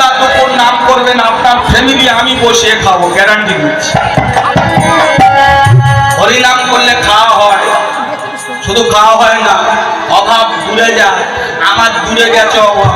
সন্ধ্যা দুপুর নাম করবেন, আপনার ফ্যামিলি আমি বসে খাব গ্যারান্টি দিচ্ছি। হরিনাম করলে খাওয়া হয়। শুধু খাওয়া হয় না, অভাব দূরে যায়। আমার দূরে গেছে অভাব।